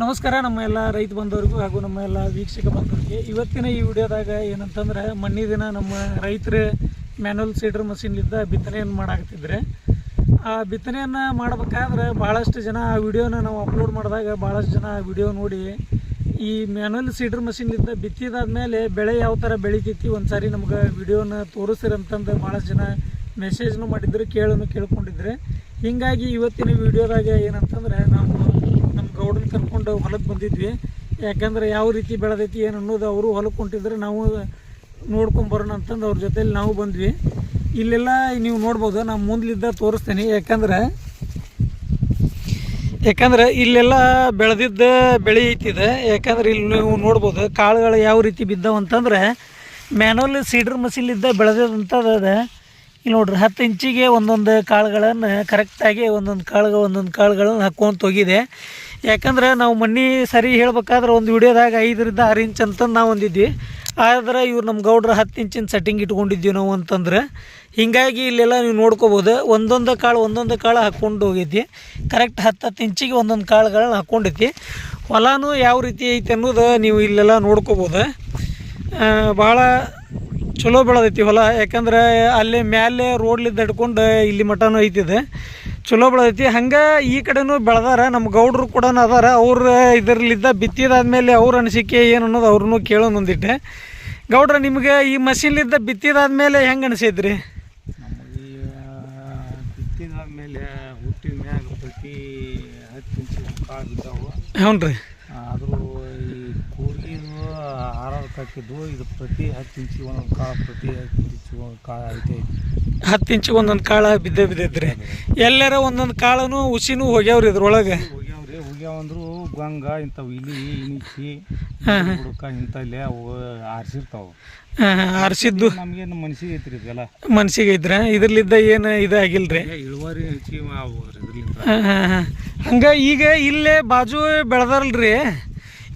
ನಮಸ್ಕಾರ, ನಮ್ಮ ಎಲ್ಲ ರೈತ ಬಂದವ್ರಿಗೂ ಹಾಗೂ ನಮ್ಮ ಎಲ್ಲ ವೀಕ್ಷಕ ಬಂದವರಿಗೆ. ಇವತ್ತಿನ ಈ ವಿಡಿಯೋದಾಗ ಏನಂತಂದ್ರೆ ಮಣ್ಣಿ ದಿನ ನಮ್ಮ ರೈತರು ಮ್ಯಾನುವಲ್ ಸೀಡರ್ ಮಷೀನ್ಲಿದ್ದ ಬಿತ್ತನೆಯನ್ನು ಮಾಡಾಕತ್ತಿದ್ರೆ. ಆ ಬಿತ್ತನೆಯನ್ನು ಮಾಡಬೇಕಾದ್ರೆ ಭಾಳಷ್ಟು ಜನ ಆ ವಿಡಿಯೋನ ನಾವು ಅಪ್ಲೋಡ್ ಮಾಡಿದಾಗ ಭಾಳಷ್ಟು ಜನ ಆ ವಿಡಿಯೋ ನೋಡಿ, ಈ ಮ್ಯಾನುವಲ್ ಸೀಡರ್ ಮಷಿನ್ಲಿದ್ದ ಬಿತ್ತಿದಾದ್ಮೇಲೆ ಬೆಳೆ ಯಾವ ಥರ ಬೆಳಿತೈತಿ ಒಂದು ಸಾರಿ ನಮ್ಗೆ ವಿಡಿಯೋನ ತೋರಿಸಿರಂತಂದು ಭಾಳಷ್ಟು ಜನ ಮೆಸೇಜ್ನು ಮಾಡಿದ್ರು, ಕೇಳೋನು ಕೇಳ್ಕೊಂಡಿದ್ರೆ. ಹೀಗಾಗಿ ಇವತ್ತಿನ ವಿಡಿಯೋದಾಗ ಏನಂತಂದ್ರೆ, ನಾವು ಗೌಡನ ಕರ್ಕೊಂಡು ಹೊಲಕ್ಕೆ ಬಂದಿದ್ವಿ. ಯಾಕಂದ್ರೆ ಯಾವ ರೀತಿ ಬೆಳೆದೈತಿ, ಏನು ಅನ್ನೋದು ಅವರು ಹೊಲಕ್ಕೆ ಹೊಂಟಿದ್ರೆ ನಾವು ನೋಡ್ಕೊಂಬರೋಣ ಅಂತಂದು ಅವ್ರ ಜೊತೆಲಿ ನಾವು ಬಂದ್ವಿ. ಇಲ್ಲೆಲ್ಲ ನೀವು ನೋಡ್ಬೋದು ನಾನು ಮುಂದ್ಲಿದ್ದ ತೋರಿಸ್ತೇನೆ. ಯಾಕಂದ್ರೆ ಯಾಕಂದ್ರೆ ಇಲ್ಲೆಲ್ಲ ಬೆಳೆದಿದ್ದ ಬೆಳೆ ಐತಿದೆ. ಯಾಕಂದ್ರೆ ಇಲ್ಲಿ ನೀವು ನೋಡ್ಬೋದು, ಕಾಳುಗಳು ಯಾವ ರೀತಿ ಬಿದ್ದವು ಅಂತಂದ್ರೆ ಮ್ಯಾನುವಲ್ ಸೀಡರ್ ಮಷಿನ್ಲಿದ್ದ ಬೆಳೆದಂಥದ್ದು ಅದ ಇಲ್ಲಿ ನೋಡ್ರಿ, ಹತ್ತು ಇಂಚಿಗೆ ಒಂದೊಂದು ಕಾಳುಗಳನ್ನು ಕರೆಕ್ಟಾಗಿ ಒಂದೊಂದು ಕಾಳುಗಳು ಒಂದೊಂದು ಕಾಳುಗಳನ್ನು ಹಾಕ್ಕೊಂತ ಹೋಗಿದೆ. ಯಾಕಂದ್ರೆ ನಾವು ಮಣ್ಣಿ ಸರಿ ಹೇಳ್ಬೇಕಾದ್ರೆ ಒಂದು ವಿಡಿಯೋದಾಗ ಐದರಿಂದ ಆರು ಇಂಚ್ ಅಂತಂದು ನಾವು ಒಂದಿದ್ವಿ ಆದ್ರೆ ಇವ್ರು ನಮ್ಮ ಗೌಡ್ರ ಹತ್ತು ಇಂಚಿನ ಸೆಟ್ಟಿಂಗ್ ಇಟ್ಕೊಂಡಿದ್ವಿ ನಾವು ಅಂತಂದ್ರೆ. ಹೀಗಾಗಿ ಇಲ್ಲೆಲ್ಲ ನೀವು ನೋಡ್ಕೋಬೋದು. ಒಂದೊಂದು ಕಾಳು ಒಂದೊಂದು ಕಾಳು ಹಾಕ್ಕೊಂಡು ಹೋಗೈತಿ ಕರೆಕ್ಟ್ ಹತ್ತು ಹತ್ತು ಇಂಚಿಗೆ ಒಂದೊಂದು ಕಾಳುಗಳನ್ನ ಹಾಕ್ಕೊಂಡೈತಿ ಹೊಲನೂ ಯಾವ ರೀತಿ ಐತಿ ಅನ್ನೋದು ನೀವು ಇಲ್ಲೆಲ್ಲ ನೋಡ್ಕೋಬೋದು. ಭಾಳ ಚಲೋ ಬೆಳೆದೈತಿ ಹೊಲ. ಯಾಕಂದ್ರೆ ಅಲ್ಲಿ ಮ್ಯಾಲೆ ರೋಡ್ಲಿದ್ದ ಹಿಡ್ಕೊಂಡು ಇಲ್ಲಿ ಮಟನೂ ಐತಿದೆ. ಚಲೋ ಬೆಳೆದೈತಿ. ಹಂಗೆ ಈ ಕಡೆನೂ ಬೆಳೆದಾರ ನಮ್ಮ ಗೌಡ್ರು ಕೂಡ ಅದಾರ. ಅವ್ರ ಇದರಲ್ಲಿದ್ದ ಬಿತ್ತಿದಾದ್ಮೇಲೆ ಅವ್ರ ಅನಿಸಿಕೆ ಏನು ಅನ್ನೋದು ಅವ್ರನ್ನೂ ಕೇಳೋಣ ಒಂದಿಟ್ಟೆ. ಗೌಡ್ರ ನಿಮ್ಗೆ ಈ ಮಷೀನ್ಲಿದ್ದ ಬಿತ್ತಿದಾದ್ಮೇಲೆ ಹೆಂಗೆ ಅನಿಸೈತ್ರಿ? ಬಿತ್ತಿದಾದ್ಮೇಲೆ ಬಿತ್ತಿದ ಮೇಲೆ ಹುಟ್ಟಿದ ಮ್ಯಾಗ ಪ್ರತಿ ಹತ್ತು ಇಂಚು ಕಾಳು ಬಿದ್ದಾವು. ಹ್ಞೂ ರೀ ಆದರೂ ಈ ಕೂರ್ಗಿದು ಹಾಕಿದ್ದು ಇದು ಪ್ರತಿ ಹತ್ತು ಇಂಚಿ ಒಂದೊಂದು ಕಾಳು ಪ್ರತಿ ಹತ್ತು ಇಂಚು ಒಂದು ಕಾಳು ಐತೆ. ಹತ್ತು ಇಂಚಿಗೆ ಒಂದೊಂದು ಕಾಳು ಬಿದ್ದೆ ಬಿದ್ದೈತ್ರಿ. ಎಲ್ಲಾರ ಒಂದೊಂದು ಕಾಳನು ಹುಸಿನೂ ಹೋಗ್ಯಾವ್ರಿ ಇದ್ರೊಳಗೆ? ಹೋಗ್ಯಾವ್ರಿ ಹೋಗ್ಯಾವಂದ್ರು ಗಂಗ ಇಂಥವು ಇಲಿ ಇಣಿಕಿ ಹುಡುಕ ಇಂಥಲ್ಲೇ ಅವು ಆರಿಸಿರ್ತಾವೆ. ಆರಿಸಿದ್ದು. ನಮಗೇನು ಮನ್ಸಿಗೆ ಐತ್ರಿ ಇದೆಲ್ಲ. ಮನ್ಸಿಗೆ ಐತ್ರ? ಇದ್ರಲ್ಲಿದ್ದ ಏನು ಇದಾಗಿಲ್ರಿ? ಇಳುವರಿ ಹೆಚ್ಚಿಗೆ ಹಂಗೆ ಈಗ ಇಲ್ಲೇ ಬಾಜು ಬೆಳೆದಾರಲ್ರಿ.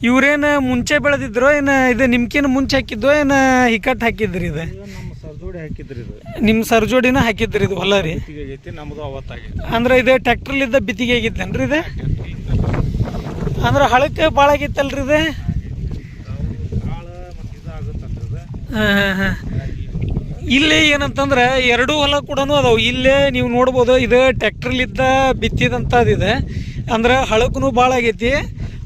ಇವ್ರೇನು ಮುಂಚೆ ಬೆಳೆದಿದ್ರು ಏನು ಇದು ನಿಮ್ಕಿನ ಮುಂಚೆ ಹಾಕಿದ್ದು ಏನು ಹಿಕ್ಕಟ್ಟು ಹಾಕಿದ್ರಿ ಇದು? ನಮ್ಮ ಸರ್ಜೋಡಿ ಹಾಕಿದ್ರಿ ಇದು. ನಿಮ್ಮ ಸರ್ಜೋಡಿನ ಹಾಕಿದ್ರಿ ಇದು ಹೊಲ ರೀ. ಬಿತ್ತಿಗೆ ನಮ್ಮದು ಅವತ್ತಾಗೈತಿ ಅಂದ್ರೆ ಇದು ಟ್ಯಾಕ್ಟ್ರಲ್ಲಿದ್ದ ಬಿತ್ತಿಗೆ ಆಗಿತ್ತೇನ್ರಿ ಇದು? ಅಂದ್ರೆ ಹಳಕ್ಕೆ ಭಾಳ ಆಗಿತ್ತಲ್ರಿ ಇದೆ? ಆಗುತ್ತಲ್ರಿ ಹಾಂ ಹಾಂ ಹಾಂ. ಇಲ್ಲಿ ಏನಂತಂದ್ರೆ ಎರಡೂ ಹೊಲ ಕೂಡ ಅದಾವು. ಇಲ್ಲೇ ನೀವು ನೋಡ್ಬೋದು ಇದು ಟ್ಯಾಕ್ಟ್ರಲ್ಲಿದ್ದ ಬಿತ್ತಿದಂಥದ್ದಿದೆ ಅಂದ್ರೆ ಹಳಕ್ಕೂ ಭಾಳ ಆಗೈತಿ.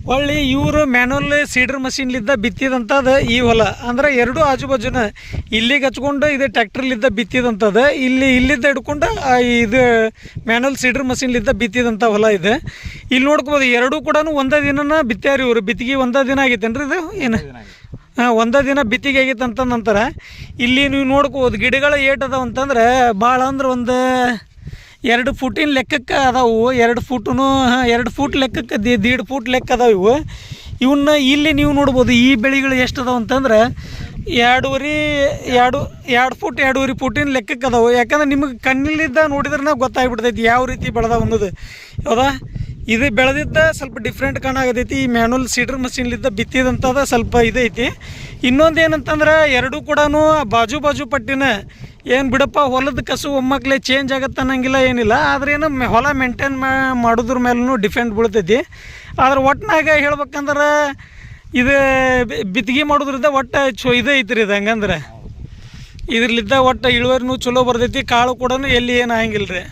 ಹೊಳ್ಳಿ ಇವರು ಮ್ಯಾನುವಲ್ ಸೀಡರ್ ಮಷೀನ್ಲಿದ್ದ ಬಿತ್ತಿದಂಥದ್ದು ಈ ಹೊಲ. ಅಂದ್ರೆ ಎರಡು ಆಜು ಬಾಜುನ ಇಲ್ಲಿಗೆ ಹಚ್ಕೊಂಡು ಇದು ಟ್ಯಾಕ್ಟ್ರಲ್ಲಿದ್ದ ಬಿತ್ತಿದಂಥದ್ದು ಇಲ್ಲಿ ಇಲ್ಲಿದ್ದ ಹಿಡ್ಕೊಂಡು ಇದು ಮ್ಯಾನುವಲ್ ಸೀಡರ್ ಮಷೀನ್ಲಿದ್ದ ಬಿತ್ತಿದಂಥ ಹೊಲ ಇದೆ. ಇಲ್ಲಿ ನೋಡ್ಕೋಬೋದು ಎರಡೂ ಕೂಡ ಒಂದೇ ದಿನನ ಬಿತ್ತ್ಯಾರ ಇವರು. ಬಿತ್ತಿಗೆ ಒಂದೇ ದಿನ ಆಗೈತೇನ್ರಿ ಇದು? ಏನು? ಹಾಂ ಒಂದೇ ದಿನ ಬಿತ್ತಿಗೆ ಆಗೈತೆ ಅಂತ ನಂತರ ಇಲ್ಲಿ ನೀವು ನೋಡ್ಕೋಬೋದು ಗಿಡಗಳು ಏಟ್ ಅದಾವ ಅಂತಂದ್ರೆ ಭಾಳ ಅಂದ್ರೆ ಒಂದು ಎರಡು ಫುಟಿನ ಲೆಕ್ಕಕ್ಕೆ ಅದಾವು? ಎರಡು ಫೂಟೂ ಎರಡು ಫೂಟ್ ಲೆಕ್ಕಕ್ಕೆ, ದಿ, ದೀಡ್ ಫೂಟ್ ಲೆಕ್ಕ ಅದಾವ ಇವು. ಇವನ್ನ ಇಲ್ಲಿ ನೀವು ನೋಡ್ಬೋದು, ಈ ಬೆಳೆಗಳು ಎಷ್ಟು ಅದಾವ ಅಂತಂದ್ರೆ ಎರಡೂವರೆ, ಎರಡು ಎರಡು ಫುಟ್, ಎರಡೂವರೆ ಫುಟಿನ ಲೆಕ್ಕಕ್ಕೆ ಅದಾವೆ. ಯಾಕಂದ್ರೆ ನಿಮಗೆ ಕಣ್ಣಿಲ್ಲಿದ್ದ ನೋಡಿದ್ರೆ ಗೊತ್ತಾಗ್ಬಿಡ್ತೈತಿ ಯಾವ ರೀತಿ ಬೆಳೆದಾವ ಅನ್ನೋದು. ಹೌದಾ? ಇದು ಬೆಳೆದಿದ್ದ ಸ್ವಲ್ಪ ಡಿಫ್ರೆಂಟ್ ಕಾಣಾಗತೈತಿ ಈ ಮ್ಯಾನುವಲ್ ಸೀಡರ್ ಮಷಿನ್ಲಿದ್ದ ಬಿತ್ತಿದಂಥದ್ದು ಸ್ವಲ್ಪ ಇದೈತಿ. ಇನ್ನೊಂದು ಏನಂತಂದ್ರೆ, ಎರಡೂ ಕೂಡ ಬಾಜು ಬಾಜು ಪಟ್ಟಿನ ಏನು ಬಿಡಪ್ಪ, ಹೊಲದ ಕಸು ಒಮ್ಮಕ್ಲೆ ಚೇಂಜ್ ಆಗತ್ತೆ ಅನ್ನಂಗಿಲ್ಲ, ಏನಿಲ್ಲ. ಆದ್ರೆ ಏನು ಹೊಲ ಮೇಂಟೈನ್ ಮಾಡೋದ್ರ ಮೇಲೂ ಡಿಫೆಂಡ್ ಬೀಳ್ತೈತಿ. ಆದ್ರೆ ಒಟ್ಟಿನಾಗ ಹೇಳ್ಬೇಕಂದ್ರೆ ಇದು ಬಿತ್ತಿಗೆ ಮಾಡೋದ್ರಿಂದ ಒಟ್ಟು ಚೊ ಇದೇ ಐತ್ರಿ ಇದು ಹಂಗಂದ್ರೆ. ಇದ್ರಲ್ಲಿದ್ದ ಒಟ್ಟು ಇಳುವರಿನೂ ಚಲೋ ಬರ್ತೈತಿ, ಕಾಳು ಕೂಡ ಎಲ್ಲಿ ಏನು ಆಗಂಗಿಲ್ಲ ರೀ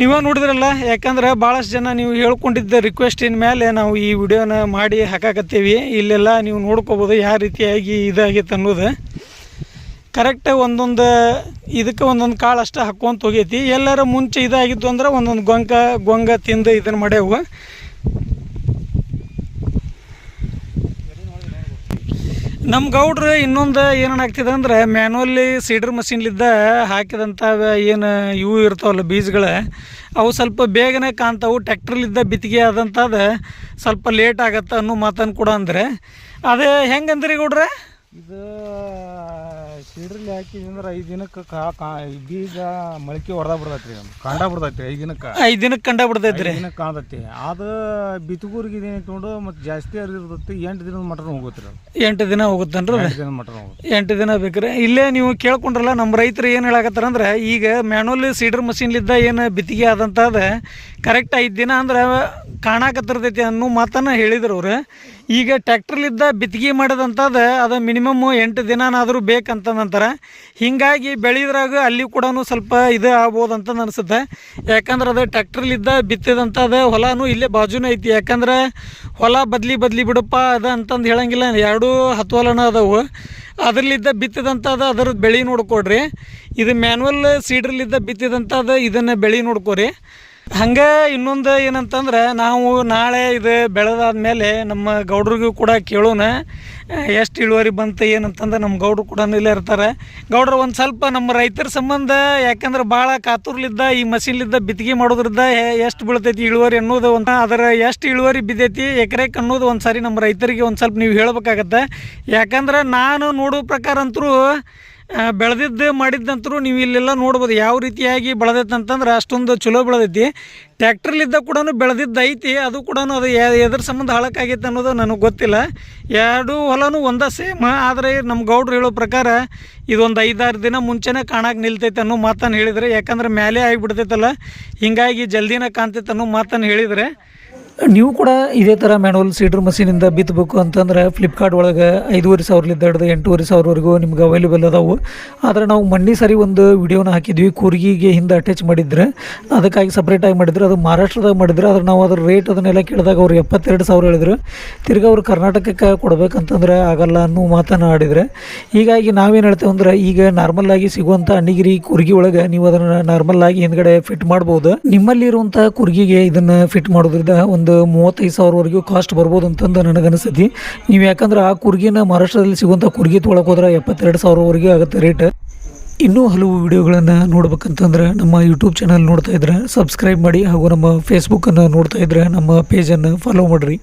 ನೀವೇ ನೋಡಿದ್ರಲ್ಲ, ಯಾಕಂದ್ರೆ ಭಾಳಷ್ಟು ಜನ ನೀವು ಹೇಳ್ಕೊಂಡಿದ್ದ ರಿಕ್ವೆಸ್ಟಿನ ಮೇಲೆ ನಾವು ಈ ವಿಡಿಯೋನ ಮಾಡಿ ಹಾಕಾಕತ್ತೀವಿ. ಇಲ್ಲೆಲ್ಲ ನೀವು ನೋಡ್ಕೋಬೋದು ಯಾವ ರೀತಿಯಾಗಿ ಇದಾಗೈತೆ ಅನ್ನೋದು. ಕರೆಕ್ಟ್ ಒಂದೊಂದು ಇದಕ್ಕೆ ಒಂದೊಂದು ಕಾಳು ಅಷ್ಟೇ ಹಾಕ್ಕೊಂತ ಹೋಗೈತಿ ಎಲ್ಲರ ಮುಂಚೆ ಇದಾಗಿತ್ತು ಅಂದ್ರೆ ಒಂದೊಂದು ಗೊಂಕ, ಗೊಂಗ ತಿಂದು ಇದನ್ನು ಮಾಡ್ಯಾವು. ನಮ್ಮ ಗೌಡ್ರು ಇನ್ನೊಂದು ಏನಾಗ್ತಿದೆ ಅಂದ್ರೆ ಮ್ಯಾನುವಲ್ಲಿ ಸೀಡರ್ ಮಷೀನ್ಲಿದ್ದ ಹಾಕಿದಂಥ ಏನು ಇವು ಇರ್ತಾವಲ್ಲ ಬೀಜಗಳು, ಅವು ಸ್ವಲ್ಪ ಬೇಗನೆ ಕಾಣ್ತಾವು. ಟ್ಯಾಕ್ಟ್ರಲ್ಲಿದ್ದ ಬಿತ್ತಿಗೆ ಆದಂಥದ್ದು ಸ್ವಲ್ಪ ಲೇಟ್ ಆಗತ್ತೆ ಅನ್ನೋ ಮಾತನ್ನು ಕೂಡ ಅಂದರೆ. ಅದೇ ಹೆಂಗಂದ್ರಿ ಗೌಡ್ರೆ? ಇದು ಸೀಡ್ರಲ್ಲಿ ಹಾಕಿದ್ವಿ ಅಂದ್ರೆ ಐದು ದಿನಕ್ಕೆ ಕಾ ಕಾ ಬೀಜ ಮೊಳಕೆ ಹೊಡೆದ ಬಿಡ್ತೈತ್ರಿ ರೀ ಕಾಂಡ ಬಿಡ್ತೈತಿ ಐದು ದಿನಕ್ಕೆ. ಐದು ದಿನಕ್ಕೆ ಕಂಡ ಬಿಡ್ತೈತ್ರಿ. ಐದು ದಿನಕ್ಕೆ ಕಾಣ್ತೈತಿ. ಅದು ಬಿತ್ತುಗೂರಿಗೆ ಇದೇನು ತೊಗೊಂಡು ಮತ್ತು ಜಾಸ್ತಿ ಇರ್ತೈತಿ ಎಂಟು ದಿನದ ಮಟನ್ ಹೋಗುತ್ತೆ ರೀ ಎಂಟು ದಿನ ಹೋಗುತ್ತನ್ರಿ ಅದು? ಎಂಟು ದಿನದ ಮಟನ್ ಹೋಗುತ್ತೆ ಎಂಟು ದಿನ ಬೇಕ್ರಿ. ಇಲ್ಲೇ ನೀವು ಕೇಳ್ಕೊಂಡ್ರಲ್ಲ ನಮ್ಮ ರೈತರು ಏನು ಹೇಳಕತ್ತಾರ ಅಂದ್ರೆ ಈಗ ಮ್ಯಾನುವಲ್ ಸೀಡರ್ ಮಷಿನ್ಲಿದ್ದ ಏನು ಬಿತ್ತಿಗೆ ಆದಂಥದ್ದು ಕರೆಕ್ಟ್ ಐದು ದಿನ ಅಂದ್ರೆ ಕಾಣಾಕತ್ತಿರ್ತೈತಿ ಅನ್ನೋ ಮಾತನ್ನು ಹೇಳಿದ್ರು ಅವ್ರು. ಈಗ ಟ್ಯಾಕ್ಟ್ರಲಿದ್ದ ಬಿತ್ತಿಗೆ ಮಾಡೋದಂಥದ್ದು ಅದು ಮಿನಿಮಮ್ ಎಂಟು ದಿನನಾದರೂ ಬೇಕಂತಂದಂತಾರೆ ಹೀಗಾಗಿ ಬೆಳೆದ್ರಾಗ ಅಲ್ಲಿ ಕೂಡ ಸ್ವಲ್ಪ ಇದು ಆಗ್ಬೋದು ಅಂತ ಅನಿಸುತ್ತೆ. ಯಾಕಂದ್ರೆ ಅದು ಟ್ಯಾಕ್ಟ್ರಲಿದ್ದ ಬಿತ್ತಿದಂಥದ್ದು ಹೊಲನೂ ಇಲ್ಲೇ ಬಾಜುನೂ ಐತಿ. ಯಾಕಂದ್ರೆ ಹೊಲ ಬದಲಿ ಬದಲಿ ಬಿಡಪ್ಪ ಅದ ಅಂತಂದು ಹೇಳಂಗಿಲ್ಲ. ಎರಡೂ ಹತ್ತು ಹೊಲನ ಅದಾವು. ಅದರಲ್ಲಿದ್ದ ಬಿತ್ತಿದಂಥದ್ದು ಅದರದ್ದು ಬೆಳೆ ನೋಡ್ಕೊಡ್ರಿ. ಇದು ಮ್ಯಾನ್ವಲ್ ಸೀಡ್ರಲ್ಲಿದ್ದ ಬಿತ್ತಿದಂಥದ್ದು ಇದನ್ನು ಬೆಳೆ ನೋಡ್ಕೊರಿ. ಹಂಗೆ ಇನ್ನೊಂದು ಏನಂತಂದ್ರೆ ನಾವು ನಾಳೆ ಇದು ಬೆಳೆದಾದ್ಮೇಲೆ ನಮ್ಮ ಗೌಡ್ರಿಗೂ ಕೂಡ ಕೇಳೋಣ. ಎಷ್ಟು ಇಳುವರಿ ಬಂತು, ಏನಂತಂದ್ರೆ ನಮ್ಮ ಗೌಡ್ರು ಕೂಡ ಇಲ್ಲೇ ಇರ್ತಾರೆ. ಗೌಡ್ರು ಒಂದು ಸ್ವಲ್ಪ ನಮ್ಮ ರೈತರ ಸಂಬಂಧ, ಯಾಕಂದ್ರೆ ಭಾಳ ಕಾತುರ್ಲಿದ್ದ, ಈ ಮಷಿನ್ಲಿದ್ದ ಬಿತ್ತಿಗೆ ಮಾಡೋದ್ರಿಂದ ಎಷ್ಟು ಬೀಳ್ತೈತಿ ಇಳುವರಿ ಅನ್ನೋದು ಒಂದು ಅದರ ಎಷ್ಟು ಇಳುವರಿ ಬಿದ್ದೈತಿ ಎಕರೆಕ್ ಅನ್ನೋದು ಒಂದು ಸಾರಿ ನಮ್ಮ ರೈತರಿಗೆ ಒಂದು ಸ್ವಲ್ಪ ನೀವು ಹೇಳ್ಬೇಕಾಗತ್ತೆ. ಯಾಕಂದ್ರೆ ನಾನು ನೋಡೋ ಪ್ರಕಾರ ಅಂತರೂ ಬೆಳೆದಿದ್ದು ಮಾಡಿದ್ದಂತರೂ ನೀವು ಇಲ್ಲೆಲ್ಲ ನೋಡ್ಬೋದು. ಯಾವ ರೀತಿಯಾಗಿ ಬೆಳೆದೈತೆ ಅಂತಂದ್ರೆ ಅಷ್ಟೊಂದು ಚಲೋ ಬೆಳೆದೈತಿ. ಟ್ಯಾಕ್ಟ್ರಲ್ಲಿದ್ದ ಕೂಡ ಬೆಳೆದಿದ್ದು ಐತಿ, ಅದು ಕೂಡ ಅದು ಎದ್ರ ಸಂಬಂಧ ಹಾಳಕ್ಕಾಗೈತೆ ಅನ್ನೋದು ನನಗೆ ಗೊತ್ತಿಲ್ಲ. ಎರಡು ಹೊಲನು ಒಂದೇ ಸೇಮ್, ಆದರೆ ನಮ್ಮ ಗೌಡ್ರು ಹೇಳೋ ಪ್ರಕಾರ ಇದೊಂದು ಐದಾರು ದಿನ ಮುಂಚೆನೇ ಕಾಣಕ್ಕೆ ನಿಲ್ತೈತೆ ಅನ್ನೋ ಮಾತನ್ನು ಹೇಳಿದರೆ, ಯಾಕಂದ್ರೆ ಮೇಲೆ ಆಗಿಬಿಡ್ತೈತಲ್ಲ, ಹೀಗಾಗಿ ಜಲ್ದಿನ ಕಾಣ್ತೈತೆ ಅನ್ನೋ ಮಾತನ್ನು ಹೇಳಿದರೆ ನೀವು ಕೂಡ ಇದೇ ಥರ ಮ್ಯಾನುವಲ್ ಸೀಡ್ರ್ ಮಷೀನಿಂದ ಬಿತ್ತಬೇಕು ಅಂತಂದ್ರೆ ಫ್ಲಿಪ್ಕಾರ್ಟ್ ಒಳಗೆ ಐದೂವರೆ ಸಾವಿರಲಿಂದ ಹಿಡಿದು ಎಂಟೂವರೆ ಸಾವಿರವರೆಗೂ ನಿಮ್ಗೆ ಅವೈಲೇಬಲ್ ಅದಾವು. ಆದರೆ ನಾವು ಮಣ್ಣಿ ಸರಿ ಒಂದು ವಿಡಿಯೋನ ಹಾಕಿದ್ವಿ, ಕೂರ್ಗಿಗೆ ಹಿಂದೆ ಅಟ್ಯಾಚ್ ಮಾಡಿದ್ರೆ, ಅದಕ್ಕಾಗಿ ಸಪ್ರೇಟಾಗಿ ಮಾಡಿದ್ರು, ಅದು ಮಹಾರಾಷ್ಟ್ರದಾಗ ಮಾಡಿದ್ರೆ, ಆದ್ರೆ ನಾವು ಅದ್ರ ರೇಟ್ ಅದನ್ನೆಲ್ಲ ಕೇಳಿದಾಗ ಅವ್ರು ಎಪ್ಪತ್ತೆರಡು ಸಾವಿರ ಹೇಳಿದ್ರು. ತಿರ್ಗಿ ಅವ್ರು ಕರ್ನಾಟಕಕ್ಕೆ ಕೊಡಬೇಕಂತಂದ್ರೆ ಆಗಲ್ಲ ಅನ್ನೋ ಮಾತನ್ನು ಆಡಿದರೆ. ಹೀಗಾಗಿ ನಾವೇನು ಹೇಳ್ತೇವೆ ಅಂದ್ರೆ, ಈಗ ನಾರ್ಮಲ್ಲಾಗಿ ಸಿಗುವಂಥ ಅಣ್ಣಿಗಿರಿ ಕುರ್ಗಿ ಒಳಗೆ ನೀವು ಅದನ್ನು ನಾರ್ಮಲ್ಲಾಗಿ ಹಿಂದ್ಗಡೆ ಫಿಟ್ ಮಾಡ್ಬೋದು. ನಿಮ್ಮಲ್ಲಿ ಇರುವಂಥ ಕುರ್ಗಿಗೆ ಇದನ್ನು ಫಿಟ್ ಮಾಡೋದ್ರಿಂದ ಒಂದು ಮೂವತ್ತೈದು ಸಾವಿರವರೆಗೂ ಕಾಸ್ಟ್ ಬರ್ಬೋದು ಅಂತಂದು ನನಗೆ ಅನಿಸ್ತೈತಿ ನೀವು ಯಾಕಂದ್ರೆ ಆ ಕುರ್ಗಿನ ಮಹಾರಾಷ್ಟ್ರದಲ್ಲಿ ಸಿಗುವಂಥ ಕುರ್ಗಿ ತೊಗೊಳಕ್ಕೆ ಹೋದ್ರೆ ಎಪ್ಪತ್ತೆರಡು ಸಾವಿರವರೆಗೆ ಆಗುತ್ತೆ ರೇಟ್ ಇನ್ನೂ ಹಲವು ವಿಡಿಯೋಗಳನ್ನು ನೋಡ್ಬೇಕಂತಂದ್ರೆ ನಮ್ಮ ಯೂಟ್ಯೂಬ್ ಚಾನಲ್ ನೋಡ್ತಾ ಇದ್ರೆ ಸಬ್ಸ್ಕ್ರೈಬ್ ಮಾಡಿ ಹಾಗೂ ನಮ್ಮ ಫೇಸ್ಬುಕ್ಕನ್ನು ನೋಡ್ತಾ ಇದ್ರೆ ನಮ್ಮ ಪೇಜನ್ನು ಫಾಲೋ ಮಾಡಿರಿ.